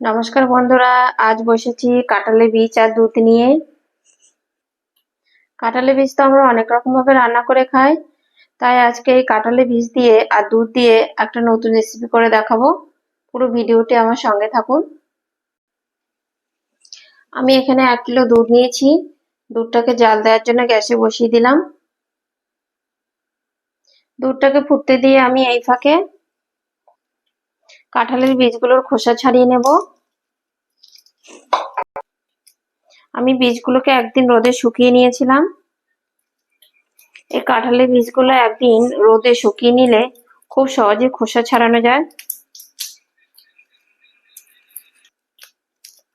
নমস্কার বন্ধুরা, আজ বসেছি কাঁঠালের বীজ আর দুধ নিয়ে। কাঁঠালের বীজ তো আমরা অনেক রকম ভাবে রান্না করে খাই, তাই আজকে এই কাঁঠালের বীজ দিয়ে আর দুধ দিয়ে একটা নতুন রেসিপি করে দেখাবো। পুরো ভিডিওটি আমার সঙ্গে থাকুন। আমি এখানে এক কিলো দুধ নিয়েছি, দুধটাকে জাল দেওয়ার জন্য গ্যাসে বসিয়ে দিলাম। দুধটাকে ফুটতে দিয়ে আমি এই ফাঁকে কাঁঠালের বীজগুলোর খোসা ছাড়িয়ে নেব। আমি বীজগুলোকে একদিন রোদে শুকিয়ে নিয়েছিলাম। এই কাঁঠালের বীজগুলো একদিন রোদে শুকিয়ে নিলে খুব সহজে খোসা ছাড়ানো যায়।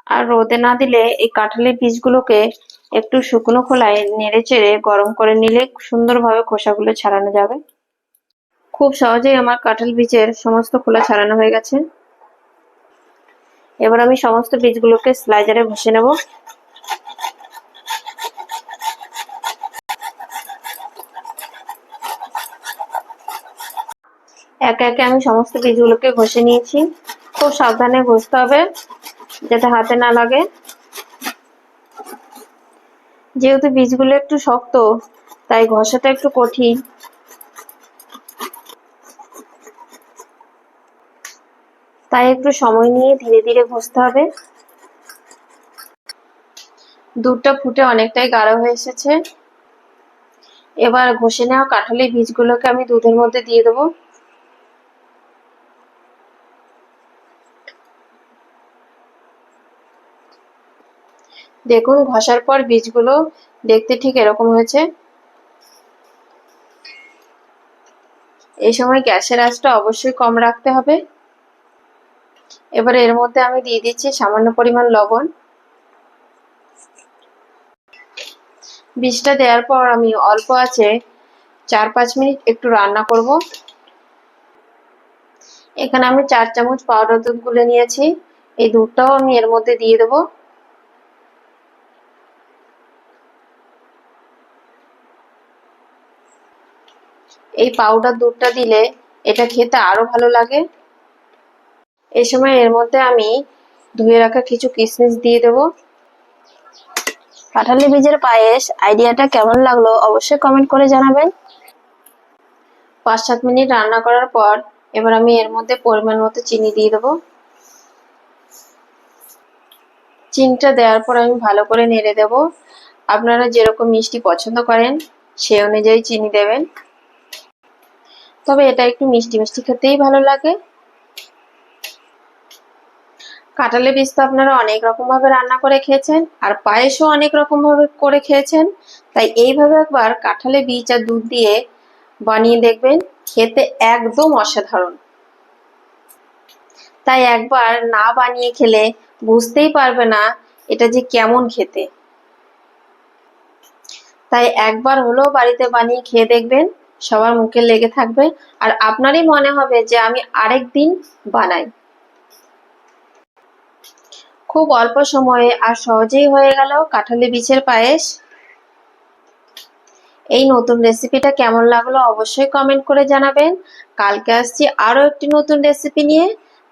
আর রোদে না দিলে এই কাঁঠালের বীজগুলোকে একটু শুকনো খোলায় নেড়ে চেড়ে গরম করে নিলে সুন্দরভাবে খোসাগুলো ছাড়ানো যাবে। খুব সহজেই আমার কাঁঠাল বীজের সমস্ত খোলা ছাড়ানো হয়ে গেছে। এবার আমি সমস্ত বীজগুলোকে স্লাইজারে ঘষে নেব। একে একে আমি সমস্ত বীজগুলোকে ঘষে নিয়েছি। খুব সাবধানে ঘষতে হবে, যাতে হাতে না লাগে। যেহেতু বীজগুলো একটু শক্ত, তাই ঘষাটা একটু কঠিন। তাই একটু সময় নিয়ে ধীরে ধীরে ঘষতে হবে। দুধটা ফুটে অনেকটাই গাঢ় হয়ে এসেছে। এবার ঘষে নেওয়া কাঁঠালের বীজগুলোকে আমি দুধের মধ্যে দিয়ে দেবো। দেখুন, ঘষার পর বীজগুলো দেখতে ঠিক এরকম হয়েছে। এই সময় গ্যাসের আঁচটা অবশ্যই কম রাখতে হবে। এবার এর মধ্যে আমি দিয়ে দিচ্ছি সামান্য পরিমাণ লবণ। বীজটা দেওয়ার পর আমি অল্প আছে চার পাঁচ মিনিট একটু রান্না করব। এখানে আমি চার চামচ পাউডার দুধ গুলে নিয়েছি। এই দুধটাও আমি এর মধ্যে দিয়ে দেবো। এই পাউডার দুধটা দিলে এটা খেতে আরও ভালো লাগে। এই সময় এর মধ্যে আমি ধুয়ে রাখা কিছু কিশমিশ দিয়ে দেবো। কাঁঠালি বীজের পায়েস, আইডিয়াটা কেমন লাগল অবশ্যই কমেন্ট করে জানাবেন। পাঁচ সাত মিনিট রান্না করার পর এবার আমি এর মধ্যে পরিমাণ মতো চিনি দিয়ে দেবো। চিনিটা দেওয়ার পর আমি ভালো করে নেড়ে দেব। আপনারা যেরকম মিষ্টি পছন্দ করেন, সে অনুযায়ী চিনি দেবেন। তবে এটা একটু মিষ্টি মিষ্টি খেতেই ভালো লাগে। কাঁঠালের বীজ তো আপনারা অনেক রকম ভাবে রান্না করে খেয়েছেন, আর পায়েসও অনেক রকম ভাবে করে খেয়েছেন। তাই এইভাবে একবার কাঁঠালের বীজ আর দুধ দিয়ে বানিয়ে দেখবেন, খেতে একদম অসাধারণ। তাই একবার না বানিয়ে খেলে বুঝতেই পারবে না এটা যে কেমন খেতে। তাই একবার হলেও বাড়িতে বানিয়ে খেয়ে দেখবেন, সবার মুখে লেগে থাকবে, আর আপনারই মনে হবে যে আমি আরেক দিন বানাই। খুব অল্প সময়ে আর সহজেই হয়ে গেল কাঁঠালি বীজের পায়েস। এই নতুন রেসিপিটা কেমন লাগল অবশ্যই কমেন্ট করে জানাবেন। কালকে আসছি আরও একটি নতুন রেসিপি নিয়ে।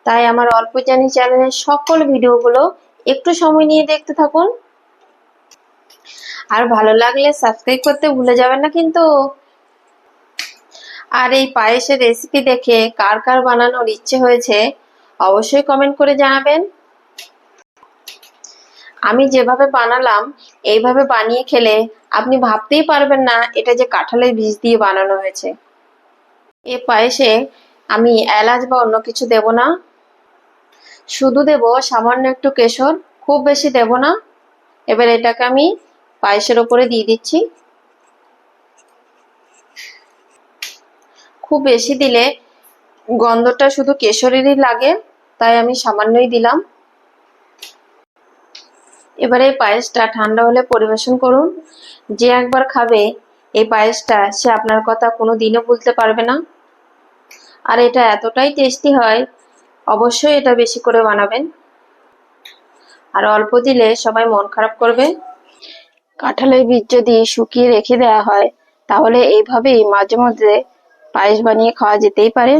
তাই আমার অল্প জানি চ্যানেলের সকল ভিডিওগুলো একটু সময় নিয়ে দেখতে থাকুন। আর ভালো লাগলে সাবস্ক্রাইব করতে ভুলে যাবেন না কিন্তু। আর এই পায়েসের রেসিপি দেখে কার কার বানানোর ইচ্ছে হয়েছে অবশ্যই কমেন্ট করে জানাবেন। আমি যেভাবে বানালাম, এইভাবে বানিয়ে খেলে আপনি ভাবতেই পারবেন না এটা যে কাঁঠালের বীজ দিয়ে বানানো হয়েছে। এ পায়েসে আমি এলাচ বা অন্য কিছু দেব না। শুধু দেব সামান্য একটু কেশর, খুব বেশি দেব না। এবার এটাকে আমি পায়েসের ওপরে দিয়ে দিচ্ছি। খুব বেশি দিলে গন্ধটা শুধু কেশরেরই লাগে, তাই আমি সামান্যই দিলাম। এবারে এই পায়েসটা ঠান্ডা হলে পরিবেশন করুন। যে একবার খাবে এই পায়েসটা, সে আপনার কথা কোনো দিনও ভুলতে পারবে না। আর এটা এতটাই টেস্টি হয়, অবশ্যই এটা বেশি করে বানাবেন। আর অল্প দিলে সবাই মন খারাপ করবে। কাঁঠালের বীজ যদি শুকিয়ে রেখে দেওয়া হয়, তাহলে এইভাবেই মাঝে মধ্যে পায়েস বানিয়ে খাওয়া যেতেই পারে।